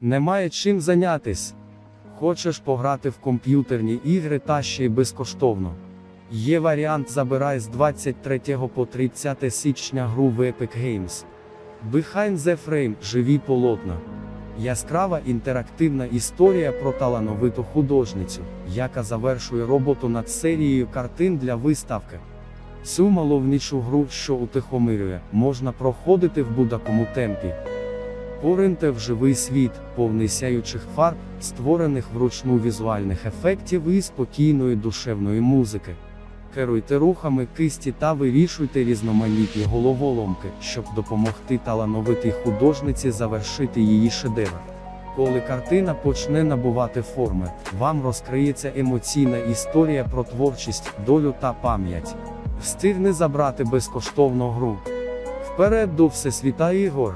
Немає чим зайнятись. Хочеш пограти в комп'ютерні ігри та ще й безкоштовно. Є варіант забирай з 23 по 30 січня гру в Epic Games. Behind the Frame живі полотна. Яскрава інтерактивна історія про талановиту художницю, яка завершує роботу над серією картин для виставки. Цю мальовничу гру, що утихомирює, можна проходити в будь-якому темпі. Пориньте в живий світ, повний сяючих фарб, створених вручну візуальних ефектів і спокійної душевної музики. Керуйте рухами кисті та вирішуйте різноманітні головоломки, щоб допомогти талановитій художниці завершити її шедевр. Коли картина почне набувати форми, вам розкриється емоційна історія про творчість, долю та пам'ять. Встигне забрати безкоштовну гру. Вперед до Всесвіта ігор!